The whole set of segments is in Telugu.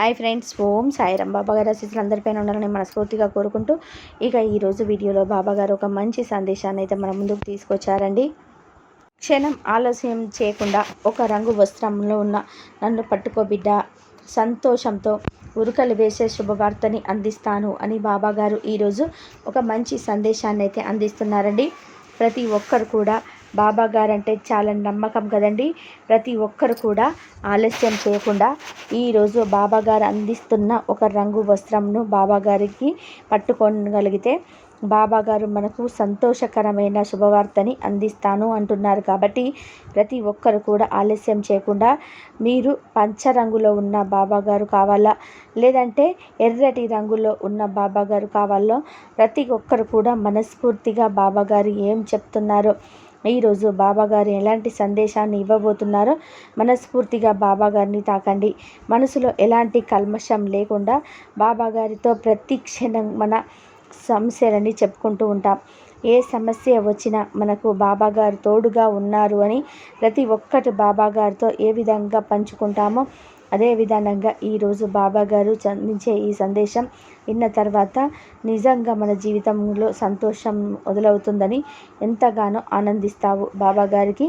Hi friends Om Sairam. బాబా గారి ఆశీస్సులు అందరిపైన ఉండాలని మనస్ఫూర్తిగా కోరుకుంటూ ఇక ఈరోజు వీడియోలో బాబా గారు ఒక మంచి సందేశాన్ని అయితే మన ముందుకు తీసుకొచ్చారండి. క్షణం ఆలస్యం చేయకుండా ఒక రంగు వస్త్రంలో ఉన్న నన్ను పట్టుకోబిడ్డ సంతోషంతో ఉరుకలు వేసే శుభవార్తని అందిస్తాను అని బాబాగారు ఈరోజు ఒక మంచి సందేశాన్ని అయితే అందిస్తున్నారండి. ప్రతి ఒక్కరు కూడా బాబా గారంటే చాలా నమ్మకం కదండి. ప్రతి ఒక్కరు కూడా ఆలస్యం చేయకుండా ఈరోజు బాబా గారు అందిస్తున్న ఒక రంగు వస్త్రంను బాబా గారికి పట్టుకోగలిగితే బాబా గారు మనకు సంతోషకరమైన శుభవార్తని అందిస్తాను అంటున్నారు. కాబట్టి ప్రతి ఒక్కరు కూడా ఆలస్యం చేయకుండా మీరు పంచ రంగులో ఉన్న బాబా గారు కావాలా? లేదంటే ఎర్రటి రంగులో ఉన్న బాబా గారు కావాలో? ప్రతి ఒక్కరు కూడా మనస్ఫూర్తిగా బాబా గారు ఏం చెప్తున్నారో ఈరోజు బాబాగారు ఎలాంటి సందేశాన్ని ఇవ్వబోతున్నారో మనస్ఫూర్తిగా బాబాగారిని తాకండి. మనసులో ఎలాంటి కల్మషం లేకుండా బాబాగారితో ప్రతి క్షణం మన సమస్యలని చెప్పుకుంటూ ఉంటాం. ఏ సమస్య వచ్చినా మనకు బాబాగారు తోడుగా ఉన్నారు అని ప్రతి ఒక్కటి బాబాగారితో ఏ విధంగా పంచుకుంటామో అదేవిధానంగా ఈరోజు బాబా గారు అందించే ఈ సందేశం విన్న తర్వాత నిజంగా మన జీవితంలో సంతోషం మొదలవుతుందని ఎంతగానో ఆనందిస్తావు. బాబా గారికి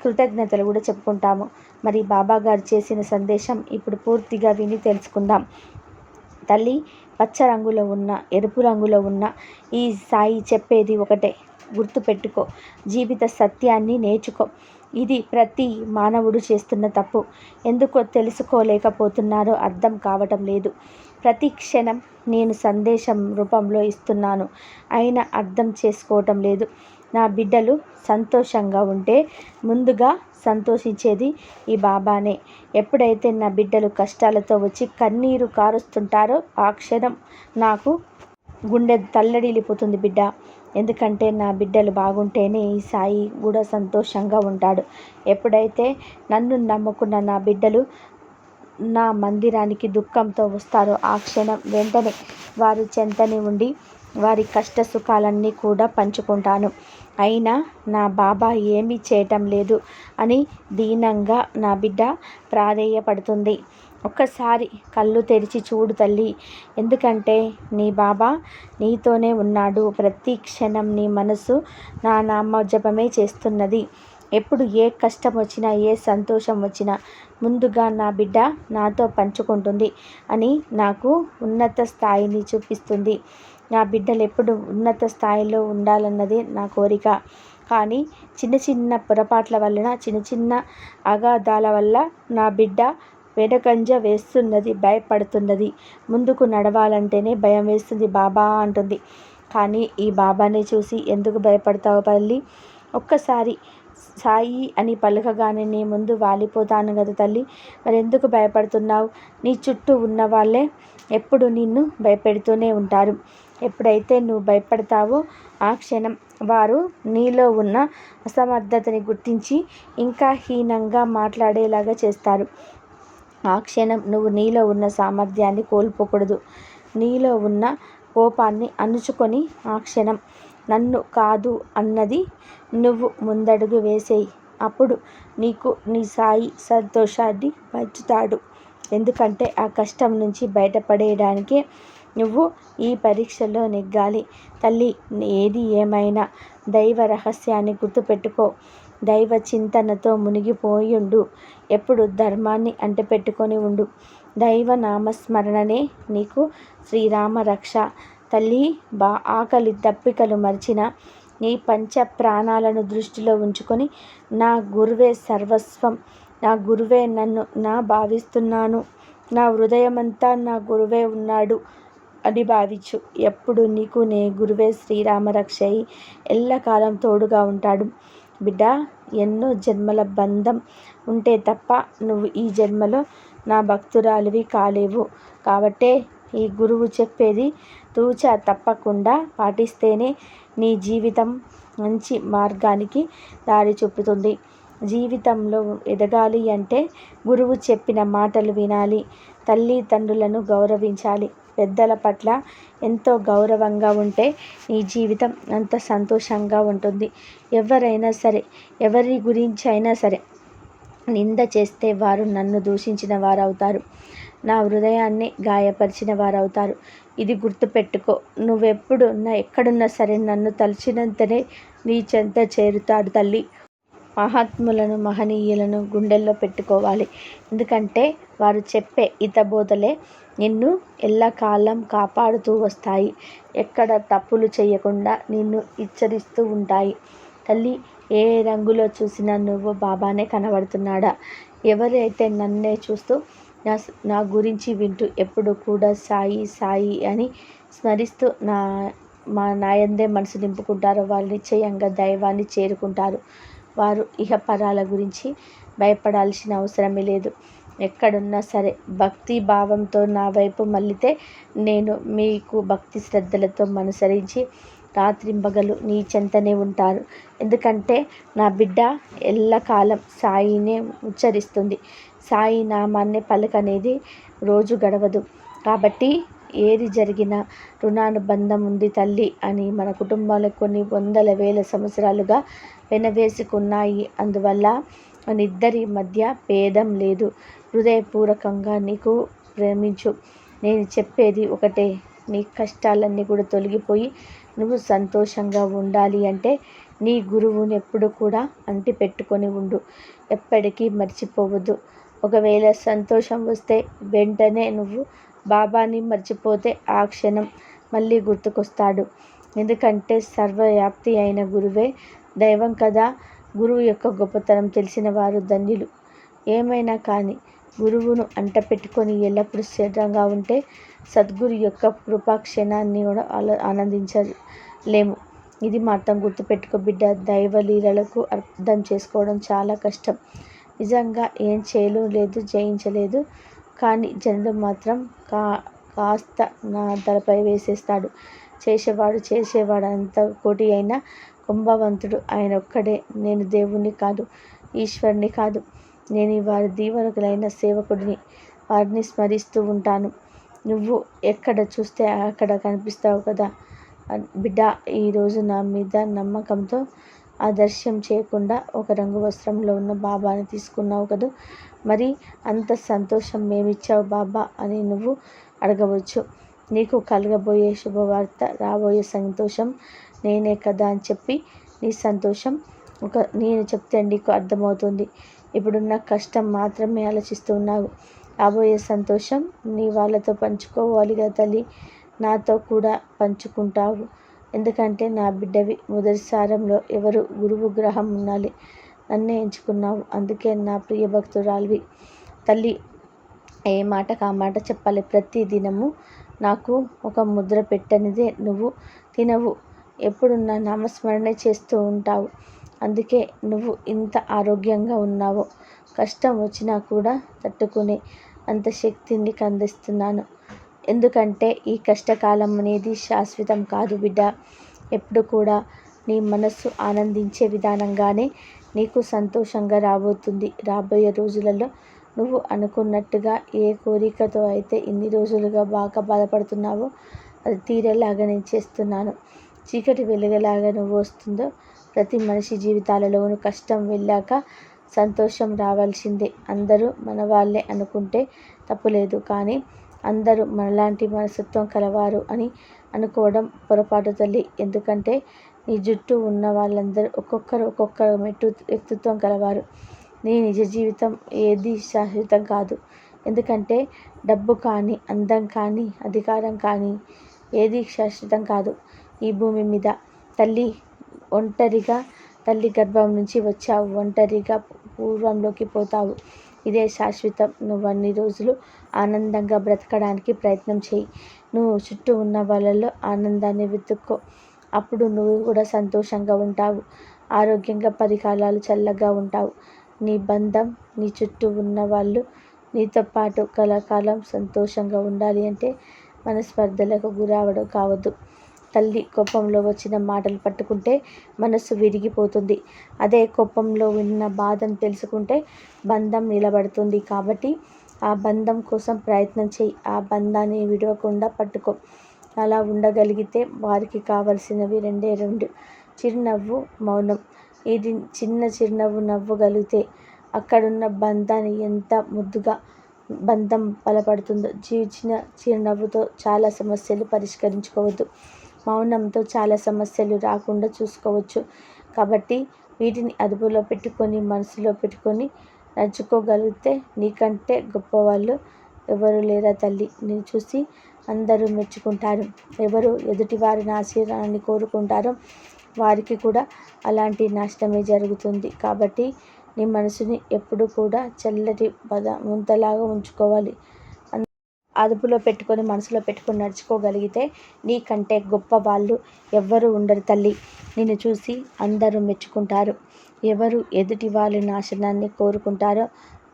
కృతజ్ఞతలు కూడా చెప్పుకుంటాము. మరి బాబా గారు చేసిన సందేశం ఇప్పుడు పూర్తిగా విని తెలుసుకుందాం. తల్లి పచ్చ రంగులో ఉన్న ఎరుపు రంగులో ఉన్న ఈ సాయి చెప్పేది ఒకటే. గుర్తుపెట్టుకో. జీవిత సత్యాన్ని నేర్చుకో. ఇది ప్రతి మానవుడు చేస్తున్న తప్పు. ఎందుకో తెలుసుకోలేకపోతున్నారో అర్థం కావటం లేదు. ప్రతి క్షణం నేను సందేశం రూపంలో ఇస్తున్నాను. అయినా అర్థం చేసుకోవటం లేదు. నా బిడ్డలు సంతోషంగా ఉంటే ముందుగా సంతోషించేది ఈ బాబానే. ఎప్పుడైతే నా బిడ్డలు కష్టాలతో వచ్చి కన్నీరు కారుస్తుంటారో ఆ క్షణం నాకు గుండె తల్లడిల్లిపోతుంది బిడ్డ. ఎందుకంటే నా బిడ్డలు బాగుంటేనే ఈ సాయి కూడా సంతోషంగా ఉంటాడు. ఎప్పుడైతే నన్ను నమ్ముకున్న నా బిడ్డలు నా మందిరానికి దుఃఖంతో వస్తారో ఆ క్షణం వెంటనే వారి చెంతని ఉండి వారి కష్ట సుఖాలన్నీ కూడా పంచుకుంటాను. అయినా నా బాబా ఏమీ చేయటం లేదు అని దీనంగా నా బిడ్డ ప్రాధేయపడుతుంది. ఒక్కసారి కళ్ళు తెరిచి చూడు తల్లి. ఎందుకంటే నీ బాబా నీతోనే ఉన్నాడు. ప్రతి క్షణం నీ మనసు నా నామ జపమే చేస్తున్నది. ఎప్పుడు ఏ కష్టం వచ్చినా ఏ సంతోషం వచ్చినా ముందుగా నా బిడ్డ నాతో పంచుకుంటుంది అని నాకు ఉన్నత స్థాయిని చూపిస్తుంది. నా బిడ్డలు ఎప్పుడు ఉన్నత స్థాయిలో ఉండాలన్నదే నా కోరిక. కానీ చిన్న చిన్న పొరపాట్ల వలన చిన్న చిన్న అగాధాల వల్ల నా బిడ్డ వెనకంజ వేస్తున్నది భయపడుతున్నది. ముందుకు నడవాలంటేనే భయం వేస్తుంది బాబా అంటుంది. కానీ ఈ బాబాని చూసి ఎందుకు భయపడతావు తల్లి? ఒక్కసారి సాయి అని పలకగానే నీ ముందు వాలిపోతాను కదా తల్లి. మరి ఎందుకు భయపడుతున్నావు? నీ చుట్టూ ఉన్న వాళ్ళే ఎప్పుడు నిన్ను భయపెడుతూనే ఉంటారు. ఎప్పుడైతే నువ్వు భయపడతావో ఆ క్షణం వారు నీలో ఉన్న అసమర్థతని గుర్తించి ఇంకా హీనంగా మాట్లాడేలాగా చేస్తారు. ఆ క్షణం నువ్వు నీలో ఉన్న సామర్థ్యాన్ని కోల్పోకూడదు. నీలో ఉన్న కోపాన్ని అణుచుకొని ఆ క్షణం నన్ను కాదు అన్నది నువ్వు ముందడుగు వేసేయి. అప్పుడు నీకు నీ సాయి సంతోషాన్ని పంచుతాడు. ఎందుకంటే ఆ కష్టం నుంచి బయటపడేయడానికి నువ్వు ఈ పరీక్షలో నెగ్గాలి. తల్లి ఏది ఏమైనా దైవ రహస్యాన్ని గుర్తుపెట్టుకో. దైవ చింతనతో మునిగిపోయుండు. ఎప్పుడు ధర్మాన్ని అంటపెట్టుకొని ఉండు. దైవ నామస్మరణనే నీకు శ్రీరామ రక్ష. తల్లి బా ఆకలి దప్పికలు మరిచిన నీ పంచ ప్రాణాలను దృష్టిలో ఉంచుకొని నా గురువే సర్వస్వం. నా గురువే నన్ను నా భావిస్తున్నాను. నా హృదయమంతా నా గురువే ఉన్నాడు అని భావించు. ఎప్పుడు నీకు నే గురువే శ్రీరామరక్షయి ఎల్లకాలం తోడుగా ఉంటాడు. బిడ్డ ఎన్నో జన్మల బంధం ఉంటే తప్ప నువ్వు ఈ జన్మలో నా భక్తురాలివి కాలేవు. కాబట్టే ఈ గురువు చెప్పేది తూచా తప్పకుండా పాటిస్తేనే నీ జీవితం మంచి మార్గానికి దారి చూపుతుంది. జీవితంలో ఎదగాలి అంటే గురువు చెప్పిన మాటలు వినాలి తల్లిదండ్రులను గౌరవించాలి. పెద్దల పట్ల ఎంతో గౌరవంగా ఉంటే నీ జీవితం అంత సంతోషంగా ఉంటుంది. ఎవరైనా సరే ఎవరి గురించి అయినా సరే నింద చేస్తే వారు నన్ను దూషించిన వారు అవుతారు నా హృదయాన్ని గాయపరిచిన వారవుతారు. ఇది గుర్తుపెట్టుకో నువ్వెప్పుడున్నా ఎక్కడున్నా సరే నన్ను తలచినంతనే నీ చెంత చేరుతాడు తల్లి. మహాత్ములను మహనీయులను గుండెల్లో పెట్టుకోవాలి. ఎందుకంటే వారు చెప్పే బోధలే నిన్ను ఎల్లకాలం కాపాడుతూ వస్తాయి. ఎక్కడ తప్పులు చేయకుండా నిన్ను హెచ్చరిస్తూ ఉంటాయి. తల్లి ఏ రంగులో చూసినా నువ్వు బాబానే కనబడుతున్నాడా? ఎవరైతే నన్నే చూస్తూ నా నా గురించి వింటూ ఎప్పుడు కూడా సాయి సాయి అని స్మరిస్తూ నా మా నాయందే మనసు నింపుకుంటారో వాళ్ళు నిశ్చయంగా దైవాన్ని చేరుకుంటారు. వారు ఇహపరాల గురించి భయపడాల్సిన అవసరమే లేదు. ఎక్కడున్నా సరే భక్తి భావంతో నా వైపు మళ్ళితే నేను మీకు భక్తి శ్రద్ధలతో అనుసరించి రాత్రింబగలు నీ చెంతనే ఉంటారు. ఎందుకంటే నా బిడ్డ ఎల్లకాలం సాయినే ఉచ్చరిస్తుంది. సాయి నామాన్నే పలకనేది రోజు గడవదు. కాబట్టి ఏది జరిగినా రుణానుబంధం ఉంది తల్లి అని మన కుటుంబాలు కొన్ని వందల వేల సంవత్సరాలుగా వెనవేసుకున్నాయి. అందువల్ల మన ఇద్దరి మధ్య భేదం లేదు. హృదయపూర్వకంగా నీకు ప్రేమించు. నేను చెప్పేది ఒకటే. నీ కష్టాలన్నీ కూడా తొలగిపోయి నువ్వు సంతోషంగా ఉండాలి అంటే నీ గురువుని ఎప్పుడు కూడా అంటి పెట్టుకొని ఉండు. ఎప్పటికీ మర్చిపోవద్దు. ఒకవేళ సంతోషం వస్తే వెంటనే నువ్వు బాబాని మర్చిపోతే ఆ క్షణం మళ్ళీ గుర్తుకొస్తాడు. ఎందుకంటే సర్వవ్యాప్తి అయిన గురువే దైవం కదా. గురువు యొక్క గొప్పతనం తెలిసిన వారు ధన్యులు. ఏమైనా కానీ గురువును అంట పెట్టుకొని ఎల్లప్పుడూ స్థిరంగా ఉంటే సద్గురు యొక్క కృపాక్షణాన్ని కూడా ఆనందించలేము. ఇది మాత్రం గుర్తుపెట్టుకో బిడ్డ. దైవలీలలకు అర్థం చేసుకోవడం చాలా కష్టం. నిజంగా ఏం చేయలేదు జయించలేదు కానీ జనుడు మాత్రం కా కాస్త నా తలపై వేసేస్తాడు. చేసేవాడు చేసేవాడు అంత కోటి అయినా కుంభవంతుడు ఆయన ఒక్కడే. నేను దేవుణ్ణి కాదు ఈశ్వరుని కాదు. నేను వారి దీవెనకులైన సేవకుడిని వారిని స్మరిస్తూ ఉంటాను. నువ్వు ఎక్కడ చూస్తే అక్కడ కనిపిస్తావు కదా? బిడ్డ ఈరోజు నా మీద నమ్మకంతో ఆదర్శ్యం చేయకుండా ఒక రంగు వస్త్రంలో ఉన్న బాబాని తీసుకున్నావు కదా? మరి అంత సంతోషం మేమిచ్చావు బాబా అని నువ్వు అడగవచ్చు. నీకు కలగబోయే శుభవార్త రాబోయే సంతోషం నేనే కదా అని చెప్పి నీ సంతోషం ఒక నేను చెప్తే నీకు అర్థమవుతుంది. ఇప్పుడున్న కష్టం మాత్రమే ఆలోచిస్తున్నావు. రాబోయే సంతోషం నీ వాళ్ళతో పంచుకోవాలిగా తల్లి. నాతో కూడా పంచుకుంటావు. ఎందుకంటే నా బిడ్డవి మొదటి సారంలో ఎవరు గురువు గ్రహం ఉండాలి. నన్నే ఎంచుకున్నావు. అందుకే నా ప్రియ భక్తురాలివి. తల్లి ఏ మాట కా మాట చెప్పాలి? ప్రతి దినము నాకు ఒక ముద్ర పెట్టనిదే. నువ్వు తినవు. ఎప్పుడు నా నామస్మరణే చేస్తూ ఉంటావు. అందుకే నువ్వు ఇంత ఆరోగ్యంగా ఉన్నావు. కష్టం వచ్చినా కూడా తట్టుకునే అంత శక్తిని అందిస్తున్నాను. ఎందుకంటే ఈ కష్టకాలం అనేది శాశ్వతం కాదు బిడ్డ. ఎప్పుడు కూడా నీ మనస్సు ఆనందించే విధానంగానే నీకు సంతోషంగా రాబోతుంది. రాబోయే రోజులలో నువ్వు అనుకున్నట్టుగా ఏ కోరికతో అయితే ఇన్ని రోజులుగా బాగా బాధపడుతున్నావో అది తీరేలాగా నేను చేస్తున్నాను. చీకటి వెలుగలాగా నువ్వు వస్తుందో ప్రతి మనిషి జీవితాలలోనూ కష్టం వెళ్ళాక సంతోషం రావాల్సిందే. అందరూ మన వాళ్ళే అనుకుంటే తప్పులేదు కానీ అందరూ మనలాంటి మనస్తత్వం కలవారు అని అనుకోవడం పొరపాటు తల్లి. ఎందుకంటే నీ జుట్టు ఉన్న వాళ్ళందరూ ఒక్కొక్కరు ఒక్కొక్క మెట్టు వ్యక్తిత్వం కలవారు. నీ నిజ జీవితం ఏది శాశ్వతం కాదు. ఎందుకంటే డబ్బు కానీ అందం కానీ అధికారం కానీ ఏది శాశ్వతం కాదు ఈ భూమి మీద. తల్లి ఒంటరిగా తల్లి గర్భం నుంచి వచ్చావు ఒంటరిగా పూర్వంలోకి పోతావు. ఇదే శాశ్వతం. నువ్వు అన్ని రోజులు ఆనందంగా బ్రతకడానికి ప్రయత్నం చేయి. నువ్వు చుట్టూ ఉన్న వాళ్ళలో ఆనందాన్ని వెతుక్కో. అప్పుడు నువ్వు కూడా సంతోషంగా ఉంటావు. ఆరోగ్యంగా పరికాలాలు చల్లగా ఉంటావు. నీ బంధం నీ చుట్టూ ఉన్న వాళ్ళు నీతో పాటు కలకాలం సంతోషంగా ఉండాలి అంటే మనస్పర్ధలకు గురవడం కావద్దు. తల్లి కోపంలో వచ్చిన మాటలు పట్టుకుంటే మనస్సు విరిగిపోతుంది. అదే కోపంలో విన్న బాధను తెలుసుకుంటే బంధం నిలబడుతుంది కాబట్టి ఆ బంధం కోసం ప్రయత్నం చేయి. ఆ బంధాన్ని విడవకుండా పట్టుకో. అలా ఉండగలిగితే వారికి కావలసినవి రెండే రెండు. చిరునవ్వు మౌనం. ఇది చిన్న చిరునవ్వు నవ్వగలిగితే అక్కడున్న బంధాన్ని ఎంత ముద్దుగా బంధం బలపడుతుందో. జీవించిన చిరునవ్వుతో చాలా సమస్యలు పరిష్కరించుకోవద్దు. మౌనంతో చాలా సమస్యలు రాకుండా చూసుకోవచ్చు. కాబట్టి వీటిని అదుపులో పెట్టుకొని మనసులో పెట్టుకొని నడుచుకోగలిగితే నీకంటే గొప్పవాళ్ళు ఎవరు లేరా తల్లి? నేను చూసి అందరూ మెచ్చుకుంటారు. ఎవరు ఎదుటి వారిని ఆశీర్వాదాన్ని కోరుకుంటారో వారికి కూడా అలాంటి నష్టమే జరుగుతుంది. కాబట్టి నీ మనసుని ఎప్పుడు కూడా చల్లటి పద ముంతలాగా ఉంచుకోవాలి. అదుపులో పెట్టుకొని మనసులో పెట్టుకొని నడుచుకోగలిగితే నీకంటే గొప్ప వాళ్ళు ఎవ్వరు ఉండరు తల్లి. నిన్ను చూసి అందరూ మెచ్చుకుంటారు. ఎవరు ఎదుటి వాళ్ళ నాశనాన్ని కోరుకుంటారో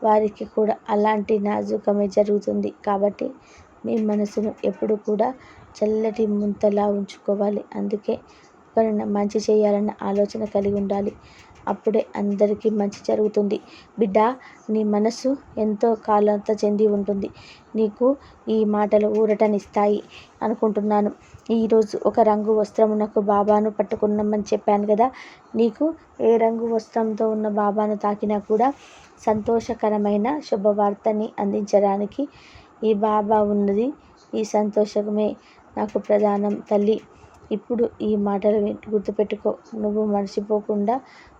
వారికి కూడా అలాంటి నాజుకమే జరుగుతుంది. కాబట్టి మీ మనసును ఎప్పుడు కూడా చల్లటి ముంతలా ఉంచుకోవాలి. అందుకే ఒకరిని మంచి చేయాలన్న ఆలోచన కలిగి ఉండాలి. అప్పుడే అందరికీ మంచి జరుగుతుంది. బిడ్డ నీ మనసు ఎంతో కాలంత చెంది ఉంటుంది. నీకు ఈ మాటలు ఊరటనిస్తాయి అనుకుంటున్నాను. ఈరోజు ఒక రంగు వస్త్రమునకు బాబాను పట్టుకున్నామని చెప్పాను కదా. నీకు ఏ రంగు వస్త్రంతో ఉన్న బాబాను తాకినా కూడా సంతోషకరమైన శుభవార్తని అందించడానికి ఈ బాబా ఉన్నది. ఈ సంతోషమే నాకు ప్రధానం తల్లి. ఇప్పుడు ఈ మాటలు గుర్తుపెట్టుకో. నువ్వు మర్చిపోకుండా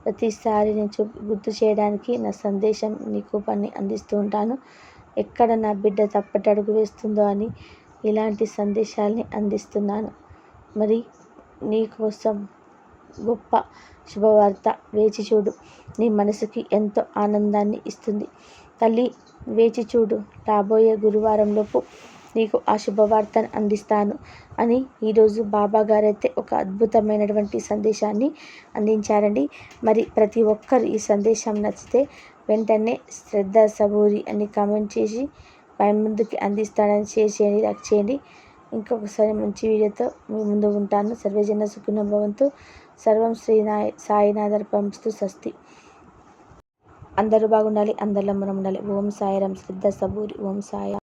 ప్రతిసారి నేను చూ గుర్తు చేయడానికి నా సందేశం నీకు పని అందిస్తూ ఉంటాను. ఎక్కడ నా బిడ్డ తప్పటడుగు వేస్తుందో అని ఇలాంటి సందేశాల్ని అందిస్తున్నాను. మరి నీ కోసం గొప్ప శుభవార్త వేచి చూడు. నీ మనసుకి ఎంతో ఆనందాన్ని ఇస్తుంది. తల్లి వేచి చూడు. రాబోయే గురువారంలోపు నీకు ఆ శుభవార్తను అందిస్తాను అని ఈరోజు బాబా గారైతే ఒక అద్భుతమైనటువంటి సందేశాన్ని అందించారండి. మరి ప్రతి ఒక్కరు ఈ సందేశం నచ్చితే వెంటనే శ్రద్ధ సబూరి అని కామెంట్ చేసి పై ముందుకి అందిస్తాడని షేర్ చేయండి లైక్ చేయండి. ఇంకొకసారి మంచి వీడియోతో మీ ముందు ఉంటాను. సర్వజన సుఖిన భవంతు. సర్వం శ్రీ సాయినాథర్ పంపిస్తూ స్వస్తి. అందరూ బాగుండాలి అందరిలో మనం ఉండాలి. ఓం సాయిరం శ్రద్ధ సబూరి. ఓం సాయ